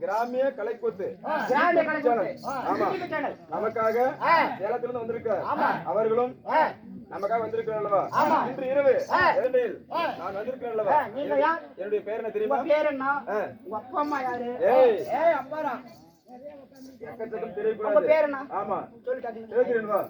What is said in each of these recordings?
கிராமிய கலைக்கூத்து. நமக்காக ஆ. சேலத்துல இருந்து வந்திருக்க. அவர்களும் நமக்காக வந்திருக்கிறேன் அல்லவா. இன்று இரவு ஆ. நான் வந்திருக்கிறேன் அல்லவா? என்னுடைய பேர் என்ன தெரியுமா? பேர் என்ன. உங்க அப்பா அம்மா யாரு? ஏய். ஏய் அப்பாரா எக்கச்சக்கம் உங்க தெரியக்கூடாது. பேர் என்ன? ஆமா. சொல்லி காட்டுங்க வா.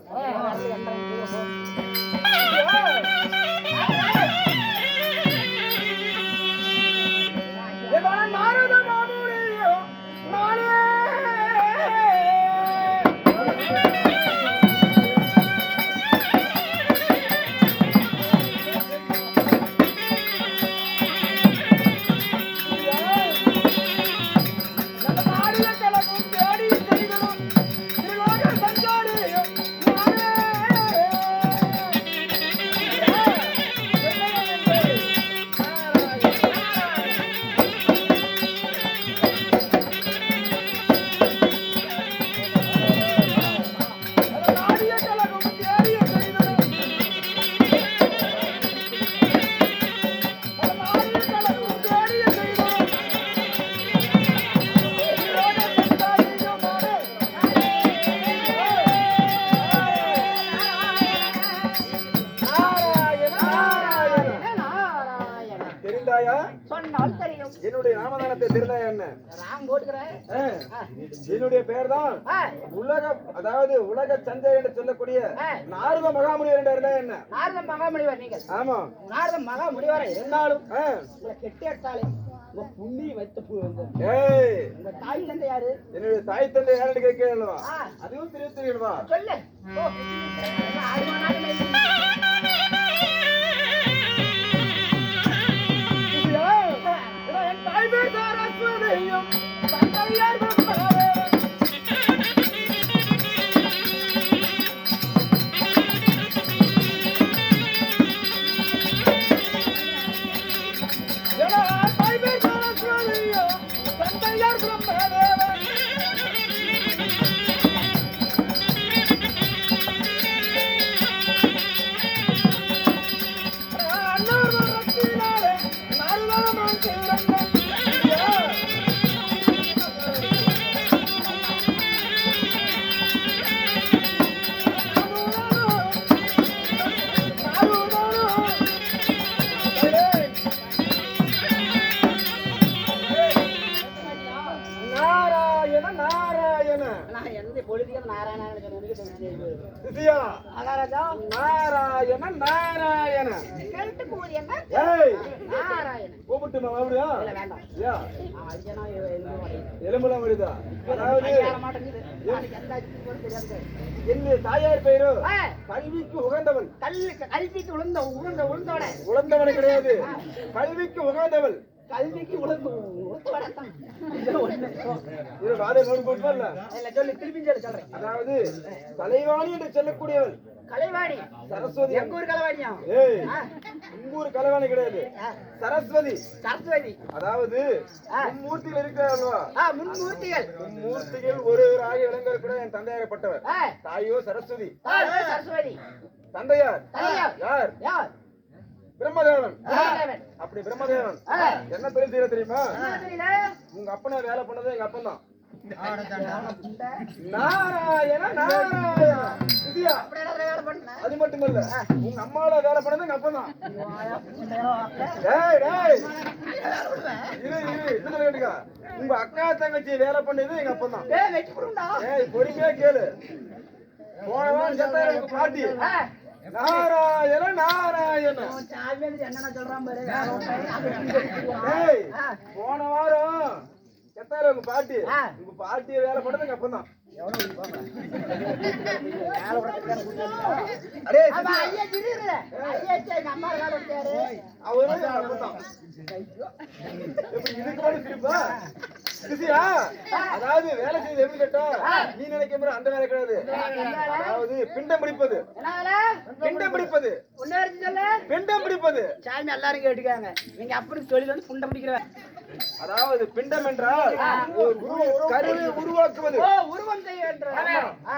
தான் உலக அதாவது உலக சந்தை என்று சொல்லக்கூடிய. நாரத மகாமுனிவர் என்று அறிந்தா என்ன? நாரத மகாமுனிவர் நீங்கள். ஆமா. நாரத மகாமுனிவரை இருந்தாலும். உங்களை கெட்டி எடுத்தாலே உங்க புண்ணி வைத்த பூ வந்து ஏய். உங்க தாய் தந்தை யாரு? என்னுடைய தாய் தந்தை யாருன்னு ஆ. அதுவும் தெரிய தெரியுமா சொல்லு. நாராயண நாராயண கூப்பிட்டு மறுபடியும்? இல்ல வேண்டாம். யா. அவன் அடிச்சனா எதுவும் மாட்டேங்குது. எலும்புலாம் வருதா அதாவது என்னுடைய தாயார் பெயரு? கல்விக்கு உகந்தவள். கல்விக்கு உளுந்த உளுந்த உளுந்தோட உழந்தவன் கிடையாது. கல்விக்கு உகந்தவள். கல்விக்கு திருப்பி சொல்றேன். அதாவது கலைவாணி என்று சொல்லக்கூடியவள் கலைவாணி? சரஸ்வதி. எங்க ஊர் கலைவாணியா? ஏய் ஆ, உங்கூர் கலைவாணி கிடையாது. சரஸ்வதி. சரஸ்வதி. அதாவது ஆ. மூர்த்திகள் இருக்கிறார்களா ஆ முன்மூர்த்திகள் மூர்த்திகள் ஒருவராக விளங்க கூட என் தந்தையாகப்பட்டவர். தாயோ சரஸ்வதி. சரஸ்வதி. தந்தையார். தந்தையார். யார்? யார்? பிரம்மதேவன். அப்படி பிரம்மதேவன். என்ன தெரிஞ்சு தெரியுமா? என்ன தெரியல உங்க அப்பனை வேலை பண்ணது எங்க அப்பன் தான். நாராயண நாராயண. அது மட்டுமல்ல உங்க அம்மாவோட வேலை பண்ணது எங்க அப்பன் தான். உங்க அக்கா தங்கச்சி வேலை பண்ணது எங்க அப்பன் தான். பொறுமையா கேளு. போன வாரம் பாட்டி. நாராயண நாராயண. என்னென்ன சொல்றான் பாரு. போன வாரம் செத்தாரு உங்க பாட்டி. உங்க பாட்டியை வேலை எங்க அப்பன் தான் அதாவது வேலை செய்து எப்படி கேட்டா நீ நினைக்கிற அந்த வேலை கிடையாது. அதாவது பிண்டம் பிடிப்பது. பிண்டம் பிடிப்பது. சொல்லு. பிண்டம் பிடிப்பது. சாமி எல்லாரும் கேட்டுக்காங்க. நீங்க அப்படி தொழில் வந்து புண்டை பிடிக்கிறவன். அதாவது பிண்டம் என்றால் கருவை உருவாக்குவது. உருவம் செய்ய.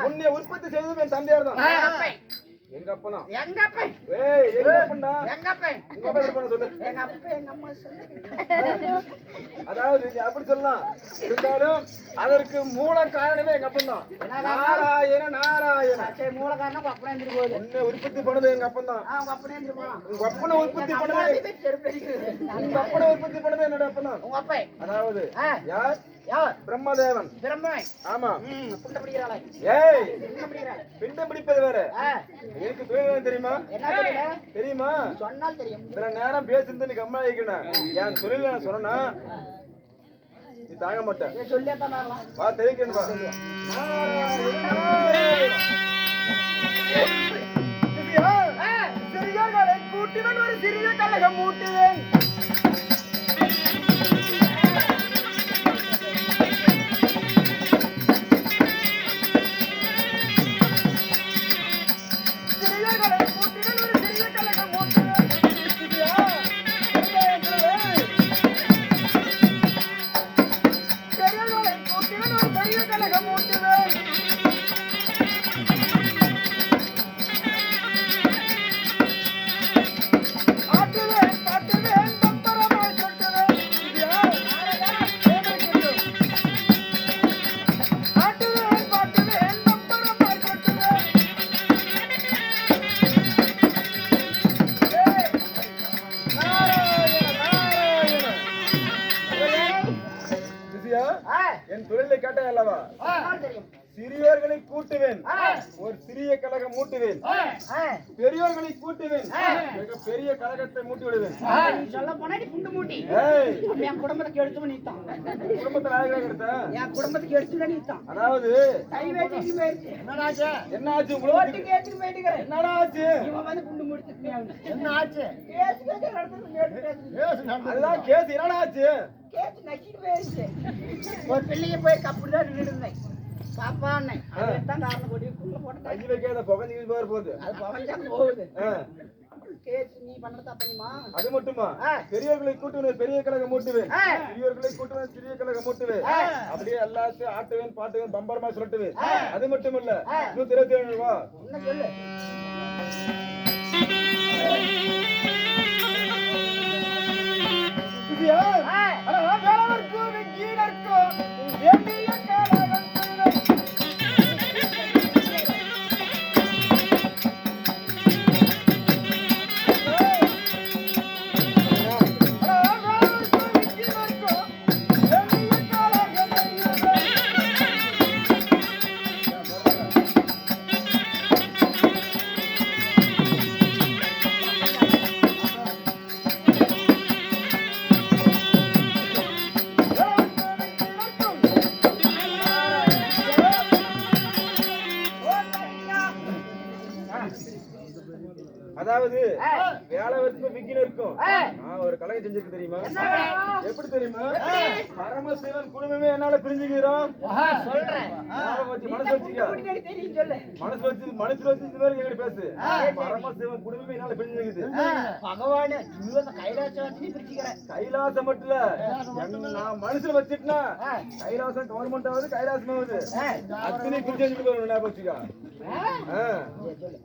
உன்னை உற்பத்தி செய்தது என் தந்தையார் தான் எங்க அப்பனா எங்க ஏய் எங்க அப்பனா எங்க அப்பன் உங்க அப்பா எப்படி பண்ண சொல்லு? எங்க அப்பா எங்க அம்மா சொல்லு. அதாவது நீ அப்படி சொல்லலாம். இருந்தாலும் அதற்கு மூல காரணமே எங்க அப்பன் தான் நாராயண நாராயண. சரி மூலக்காரனா உங்க அப்பனே எந்திரி போகுது. உன்னை உற்பத்தி பண்ணது எங்க அப்பன் தான் உங்க அப்பனே எந்திரி போலாம் உங்க அப்பனை உற்பத்தி பண்ணது. உங்க அப்பனை உற்பத்தி பண்ணது என்னோட அப்பன். தான் உங்க அப்பா. அதாவது யார்? யார்? பிரம்மதேவன். ஆமா. ம் புண்டை பிடிக்கிறாளே ஏய் புண்டை பிடிப்பது வேற. எனக்கு தெரியுமா? என்ன தெரியுமா? சொன்னால் தெரியும். சில நேரம் பேசுறது நீ கம்மா ஆகிக்கணும் என் தொழில் நான் சொன்னா நீ தாங்க மாட்டேன். வா தெரிவிக்கணும் கூட்டிவன் ஒரு சிறிய கழகம் மூட்டுவேன் ஆ. பெரியோர்களை கூட்டுவேன். மிக பெரிய கழகத்தை மூட்டி விடுவேன் நீ சொல்ல போனா நீ புண்டு மூட்டி. என் குடும்பத்துக்கு எடுத்து நீத்தான். குடும்பத்தை நாயகராக எடுத்த என் குடும்பத்துக்கு எடுத்து நீத்தான். அதாவது கை வச்சுட்டு போயிடுச்சு என்னடாச்சு? என்ன ஆச்சு உங்களுக்கு ஏத்துக்கு போயிட்டுக்கிறேன். என்னடா ஆச்சு இவன் வந்து குண்டு முடிச்சுட்டு என்ன ஆச்சு கேஸ் அதுதான் என்னடா ஆச்சு கேஸ் நக்கிட்டு போயிடுச்சு ஒரு பிள்ளைங்க போய் கப்பு தான் இருந்தேன். காரணம் கொடி குள்ள போட்டு கை வைக்காத புகஞ்சு போற போகுது. அது போகுது. கேஸ் நீ தப்பனிமா. அது மட்டுமா. பெரியவர்களை கூட்டுவேன் பெரிய கழகம் மூட்டுவேன் ஆ. சிறியவர்களை கூட்டுவேன் சிறிய கழகம் மூட்டுவேன். அப்படியே எல்லாத்தையும் ஆட்டுவேன் பாட்டுவேன் பம்பரமா சொல்லட்டுவேன் ஆ. அது மட்டும் இல்ல. நூத்தி இருபத்தி ஏழு ரூபா. வேலை நான் ஒரு செஞ்சிருக்கு தெரியுமா? எப்படி தெரியுமா? பரமசிவன் குடும்பமே என்னால பிரிஞ்சுக்கிறோம். சொல்றேன். மனசு வச்சுக்க. மனசு வச்சு மனசு வச்சு இந்த மாதிரி எங்கிட்ட பேசு. பரமசிவன் குடும்பமே என்னால பிரிஞ்சுக்குது. பகவானு கைலாசம் மட்டும் இல்ல. நான் மனசுல வச்சுட்டுனா கைலாசம் கவர்மெண்ட் ஆகுது கைலாசம் ஆகுது அத்தனை ஞாபகம் வச்சுக்க? ஆ.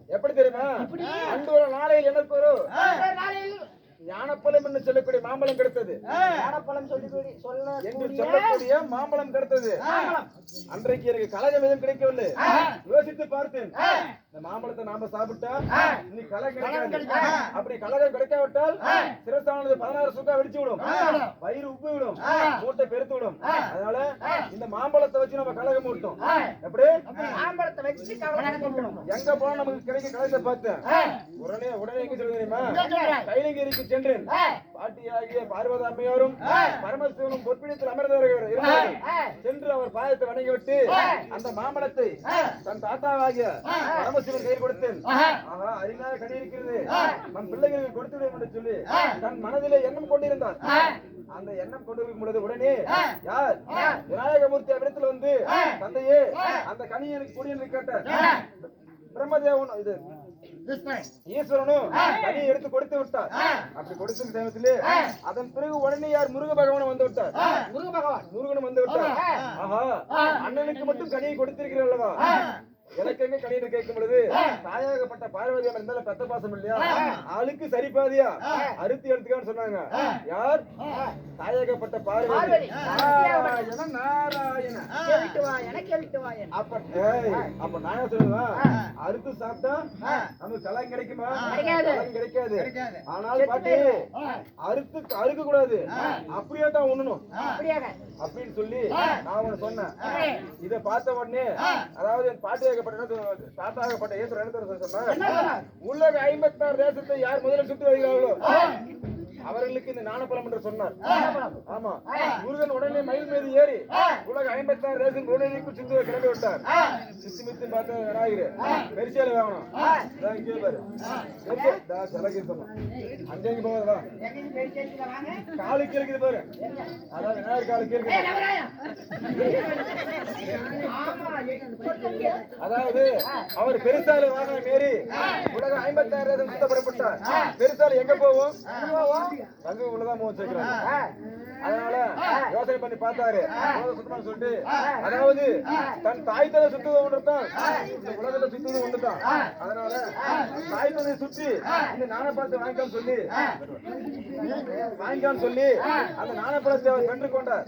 எப்படி தெரியுமா? அன்று ஒரு நாளையில் எனக்கு ஒரு ஞானப்பழம் என்று சொல்லக்கூடிய மாம்பழம் கிடைத்தது. ஞானப்பழம் சொல்லி சொல்ல என்று சொல்லக்கூடிய மாம்பழம் கிடைத்தது. அன்றைக்கு எனக்கு கலகம் எதுவும் கிடைக்கவில்லை யோசித்து பார்த்தேன். இந்த மாம்பழத்தை நாம சாப்பிட்டா இன்னைக்கு கலகம் கிடைக்காது. அப்படி கலகம் கிடைக்காவிட்டால் சிரசானது பதினாறு சுக்கா வெடிச்சு விடும். வயிறு உப்பு விடும். மூட்டை பெருத்து விடும். அதனால இந்த மாம்பழத்தை வச்சு நம்ம கலகம் மூட்டோம். எப்படி? ஆம்பளத்தை வச்சு எங்க போனா நமக்கு கிடைக்க கலகத்தை பார்த்தேன் உடனே உடனே எங்க சொல்ல தெரியுமா? கைலங்கிரிக்கு சென்றேன். பாட்டியாகிய பார்வதி அம்மையாரும் பரமசிவனும் பொற்பிடித்தில் அமர்ந்தவர்கள். சென்று அவர் பாதத்தை வணங்கி விட்டு அந்த மாம்பழத்தை தன் தாத்தாவாகிய கையில் கொடுத்தேன். ஆஹா. அருமையாக கனி இருக்கிறது நம் பிள்ளைகளுக்கு கொடுத்து விடுவோம் என்று சொல்லி தன் மனதிலே எண்ணம் கொண்டிருந்தார் அந்த எண்ணம் கொண்டிருக்கும் பொழுது உடனே யார்? விநாயகமூர்த்தி அவரிடத்தில் வந்து தந்தையே அந்த கனி எனக்கு கொடி பிரம்மதேவன் இது ஈஸ்வரனும் கனியை எடுத்து கொடுத்து விட்டார். அப்படி கொடுத்த சமயத்திலே அதன் பிறகு உடனே யார்? முருக பகவான் வந்து விட்டார். முருக பகவான். முருகனும் வந்து விட்டார். ஆஹா. அண்ணனுக்கு மட்டும் கனியை கொடுத்திருக்கிறீர்கள் அல்லவா? எனக்கு எங்க கணின்னு கேட்கும் பொழுது தாயாகப்பட்ட பார்வதி அம்மன் இருந்தாலும் பெத்த பாசம் இல்லையா? ஆளுக்கு சரி பாதியா? அறுத்தி எடுத்துக்கான்னு சொன்னாங்க. யார்? தாயாகப்பட்ட பார்வதி. நாராயண நாராயண கேட்டு வா எனக்கு கேட்டு வா என. அப்ப அப்ப நான் சொல்லுவேன் அறுத்து சாப்பிட்டா நமக்கு கலம் கிடைக்குமா? கிடைக்காது. கலம் கிடைக்காது. ஆனால் பாட்டி அறுத்து அறுக்க கூடாது அப்படியே தான் உண்ணணும். அப்படின்னு சொல்லி நான் ஒண்ணு சொன்னேன். இத பார்த்த உடனே அதாவது என் பாட்டி ஆகப்பட்ட தாத்தாகப்பட்ட இயேசு சொன்னார்? உலக ஐம்பத்தாறு தேசத்தை யார் முதலில் சுற்றி வருகிறார்களோ? அவர்களுக்கு இந்த ஞானபலம் என்று சொன்னார். ஆமா. முருகன் உடனே மயில் மீது ஏறி உலக ஐம்பத்தாறு தேசம் உடனடிக்கு சிந்து கிளம்பி விட்டார் சித்து மித்து பார்த்த விநாயகர் பெருசியால அங்கே இங்க போவதா. காலுக்கு இருக்குது பாரு. அதான் விநாயகர். ஆமா, எங்க அதாவது அவர் பெருசால வாகனம் ஏறி உலக ஐம்பத்தாறு தேசம் சுத்தப்படப்பட்டார். பெருசால எங்க போவோம்? அங்க உள்ளதான் போக சேர்க்கிறாங்க அதனால யோசனை பண்ணி பார்த்தாரு. உலக சுத்தமாக சொல்லிட்டு அதாவது தன் தாய் தலை சுத்துவது ஒன்றுதான் இந்த உலகத்தை சுத்துவது ஒன்றுதான் அதனால தாய் தலை சுற்றி இந்த நாணப்பழத்தை வாங்கிக்கான்னு சொல்லி வாங்கிக்கான்னு சொல்லி அந்த நாணப்பழத்தை அவர் வென்று கொண்டார்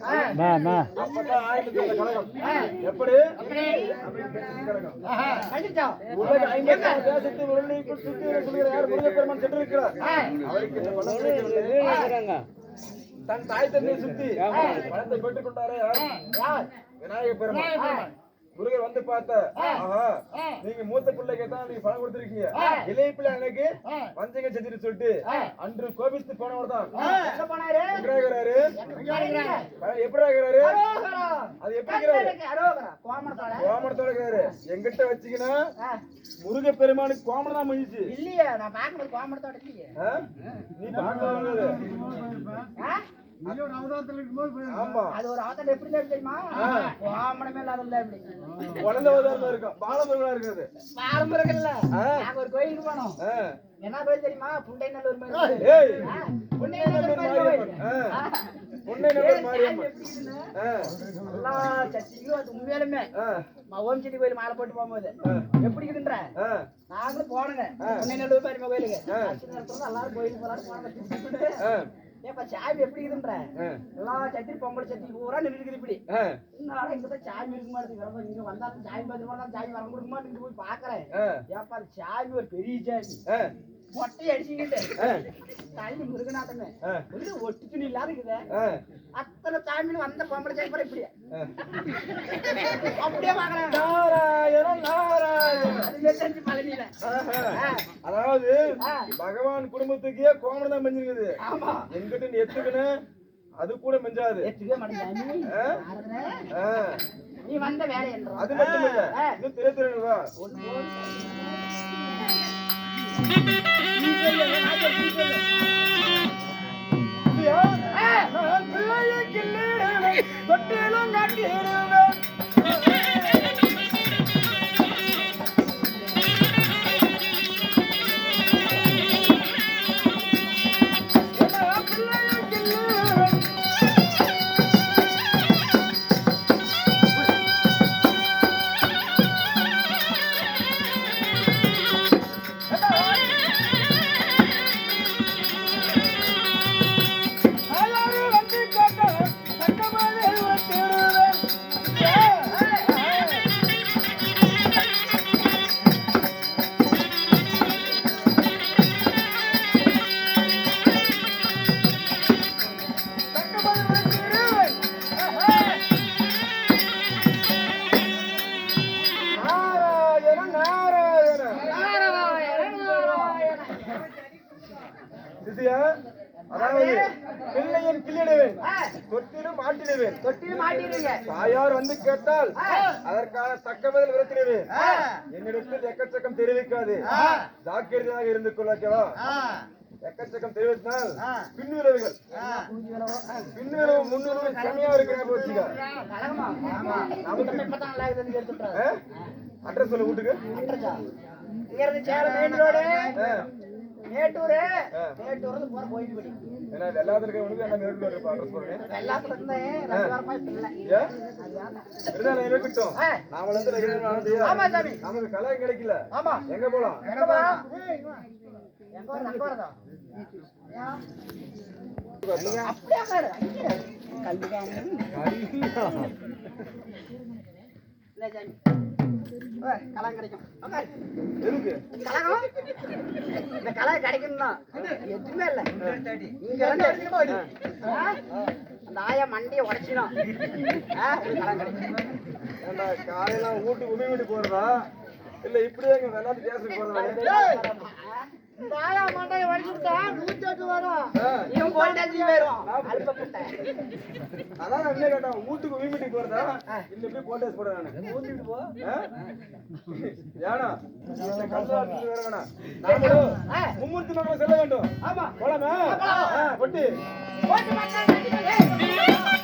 அப்பதான் ஆயிரத்தி கழகம். எப்படி. உலக ஐம்பத்தாறு தேசத்தை உருளைக்குள் சுற்றி யார் முருகப்பெருமான் சென்றிருக்கிறார்? அவருக்கு. தன் தாய் தந்தையை சுத்தி பணத்தை பெற்றுக் கொண்டாரே யார்? யார்? முருகர் வந்து பார்த்த ஆஹா நீங்க மூத்த பிள்ளைக்கு தான் நீங்க பணம் கொடுத்திருக்கீங்க? இளைய பிள்ளை எனக்கு வஞ்சகம் செஞ்சுட்டு சொல்லிட்டு அன்று கோபித்து போனவர் தான்? எப்படி. அது எப்படி. கோமணத்தோட. இருக்கிறாரு. எங்கிட்ட வச்சுக்கினா ஆ, முருக பெருமானுக்கு கோமணம் தான் முடிஞ்சுச்சு இல்லையே நான் பார்க்கும்போது கோமணத்தோட இல்லையே? நீ? ஆமா அது ஒரு ஆத்தம் எப்படி தெரியுமா? கோமணமே இல்லாத எப்படி குழந்தை உதாரணம் இருக்கும். பாலமுருகனா இருக்கிறது பாரம்பரியங்கள்ல ஆ. நாங்க ஒரு கோயிலுக்கு போனோம். என்ன கோயில் தெரியுமா? புண்டை நல்லூர் மாதிரி புண்டை நல்லூர் நல்லூர். எல்லா சர்ச்சைக்கும் அது உண்மையாலுமே. ஓம் செடி கோயில் மாலை போட்டு போகும்போது. எப்படி இருக்குன்ற. நாங்களும் போனோங்க. புண்டை நல்லூர் மாதிரி கோயிலுக்கு. எல்லாரும் கோயிலுக்கு போறாங்க. ஏப்பா சாமி எப்படி இருக்குன்ற. எல்லா சட்டி பொங்கல் சட்டி பூரா நின்றுக்குது இப்படி. இன்னும் தான் சாமி இருக்க மாட்டேங்குது இங்க வந்தா சாமி பார்த்து சாமி வர கொடுக்க மாட்டேங்குது போய் பாக்குறேன். ஏப்பா சாமி ஒரு பெரிய ஆ. மொட்டை அடிச்சுக்கிட்டு. தள்ளி. ஒரு ஒட்டு துணி இல்லாத இருக்குதே. அத்தனை சாமின்னு வந்த பொம்பளை இப்படியே. ஆ. அப்படியே நாராயணன் அது தெரிஞ்சு பழனியில. அதாவது பகவான் குடும்பத்துக்கே கோமணம் தான் மெஞ்சிருக்குது. ஆமா. எங்கிட்ட நீ எத்துக்கணும் அது கூட மெஞ்சாது. நீ வந்த வேலை அது மட்டும் இல்ல இன்னும் திரு தொட்டிலும் கட்டிடுவேன். பிள்ளையின் கிள்ளிடுவேன் தொட்டிலும் மாட்டிடுவேன் தொட்டில் மாட்டிடுங்க தாயார் வந்து கேட்டால் அதற்கான தக்க பதில் விரத்திடுவேன் என்னிடத்தில் எக்கச்சக்கம் தெரிவிக்காது. ஜாக்கிரதையாக இருந்து கொள்ளக்கவா எக்கச்சக்கம் தெரிவித்தால் பின்விளைவுகள். பின்விளைவு முன்னுரிமை கம்மியா இருக்கிற எடுத்துட்டாரு அட்ரஸ் சொல்ல வீட்டுக்கு. இங்க இருந்து சேலம் மெயின் ரோடு. ஆ, மேட்டூரு. மேட்டூர்ல போற கோயில்படி ஏன்னா வெள்ளாத்துல இருக்கிறவனுக்கு என்ன மேற்கு இருப்பா அட்ரஸ் போடுறேன் எல்லாத்துல இருந்தே ரெண்டு வாரமா இப்ப இல்லை. ஏன் விருதாலயம் இருக்கட்டும் ஆ. நாம வந்து ரெகுலர் ஆனது. ஆமா சாமி. நமக்கு கலை கிடைக்கல. ஆமா. எங்க போலாம்? எங்க? எங்க வரணும்? அப்படியே. இல்லை சாமி. கலம் கிடைக்கும். கலகம்? இந்த கலகம் கிடைக்கணும் தான் எதுவுமே இல்லை. இங்க வந்து? அந்த ஆயா மண்டியை உடைச்சிடும் கலம் கிடைக்கும். காலையில வீட்டுக்கு உமி வீட்டு போறதா இல்ல இப்படியே வெள்ளாத்து கேசரி போறதா? ஆயா மண்டையை உடைச்சுட்டா நூத்தி எட்டு வரும். இவன் கோல்டேஜ் வரும் அதான் என்ன கேட்டேன் வீட்டுக்கு வீட்டுக்கு போறதா இல்ல இப்படி போட்டேஸ் போட நானு. ஊத்திட்டு போ. ஏனா கல்லாட்டு வேற வேணாம். நாமளும். மும்மூர்த்தி மண்டபம் செல்ல வேண்டும். ஆமா. போலாமா? ஆ, பொட்டி. போட்டு மக்கள்